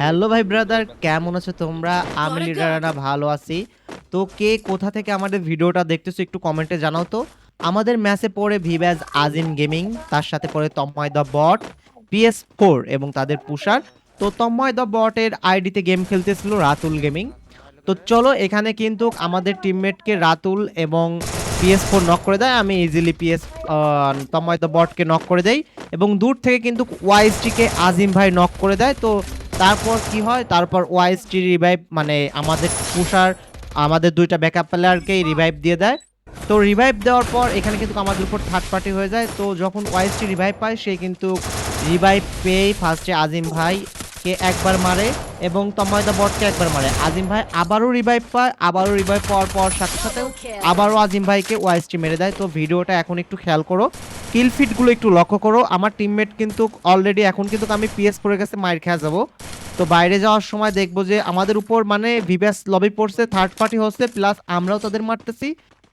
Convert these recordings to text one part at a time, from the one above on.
Hello ভাই brother কেমন আছো তোমরা? আমি লিডাররা ভালো আছি। তো কে কোথা থেকে আমাদের ভিডিওটা দেখতেছো একটু কমেন্টে জানাও তো। আমাদের ম্যাচে পড়ে ভিভ্যাজ আজিম গেমিং তার সাথে পড়ে Tanmoy the bot PS four এবং তাদের পুষার। তো তন্ময় দ্য বটের আইডিতে গেম খেলতেছিল রাতুল গেমিং তো চলো এখানে কিন্তু আমাদের টিমমেটকে রাতুল এবং পিএস ফোর নক করে দেয়। আমি ইজিলি পিএস তন্ময় দ্য বটকে নক করে দেই। এবং দূর থেকে কিন্তু ওয়াইসটিকে আজিম ভাই নক করে দেয়। তো তারপর কি হয়? তারপর ওয়াইসটি রিভাইভ মানে আমাদের পুষার, আমাদের দুইটা ব্যাকআপ প্লেয়ারকেই রিভাইভ দিয়ে দেয়। তো রিভাইভ দেওয়ার পর এখানে কিন্তু আমাদের উপর থার্ড পার্টি হয়ে যায়। তো যখন ওয়াইসটি রিভাইভ পায়, সে কিন্তু রিভাইভ পেয়ে ফার্স্টে আজিম ভাই কে একবার মারে এবং তময়দা বটকে একবার মারে। আজিম ভাই আবারও রিভাইভ পায়, আবারও রিভাইভ পাওয়ার পর সাথে সাথে আবারও আজিম ভাইকে ওয়াইসটি মেরে দেয়। তো ভিডিওটা এখন একটু খেয়াল করো কিল ফিটগুলো একটু লক্ষ্য করো। আমার টিমমেট কিন্তু অলরেডি এখন কিন্তু আমি পিএস পড়ে গেছে মায়ের খেয়া যাব। তো বাইরে যাওয়ার সময় দেখব যে আমাদের উপর মানে ভিভ্যাস লবি পড়ছে থার্ড পার্টি হচ্ছে প্লাস আমরাও তাদের মারতেছি,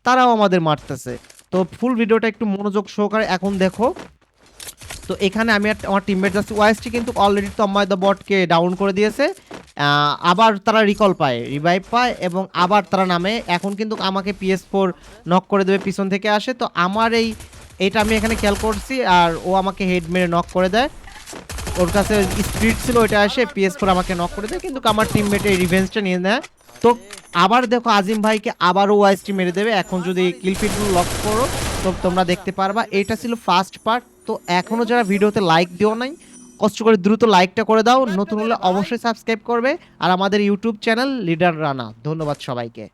তারাও আমাদের মারতেছে। তো ফুল ভিডিওটা একটু মনোযোগ সহকারে এখন দেখো। তো এখানে আমি আমার টিমমেট যাচ্ছি ওয়াইসটি কিন্তু অলরেডি তম্ময় দ্য বটকে ডাউন করে দিয়েছে। আবার তারা রিকল পায় রিভাইভ পায় এবং আবার তারা নামে। এখন কিন্তু আমাকে পিএস ফোর নক করে দেবে, পিছন থেকে আসে। তো আমার এই, এটা আমি এখানে খেয়াল করছি আর ও আমাকে হেড মেরে নক করে দেয়। ওর কাছে স্পিড ছিল, ওইটা আসে পিএস ফোর আমাকে নক করে দেয়। কিন্তু আমার টিমমেট এই রিভেঞ্জটা নিয়ে নেয়। তো আবার দেখো আজিম ভাইকে আবারও ওয়াইসটি মেরে দেবে। এখন যদি কিলফিটগুলো লক করো তো তোমরা দেখতে পারবা, এটা ছিল ফার্স্ট পার্ট তো এখনও যারা ভিডিওতে লাইক দিও নাই, কষ্ট করে দ্রুত লাইকটা করে দাও, নতুন হলে অবশ্যই সাবস্ক্রাইব করবে, আর আমাদের ইউটিউব চ্যানেল লিডার রানা ধন্যবাদ সবাইকে।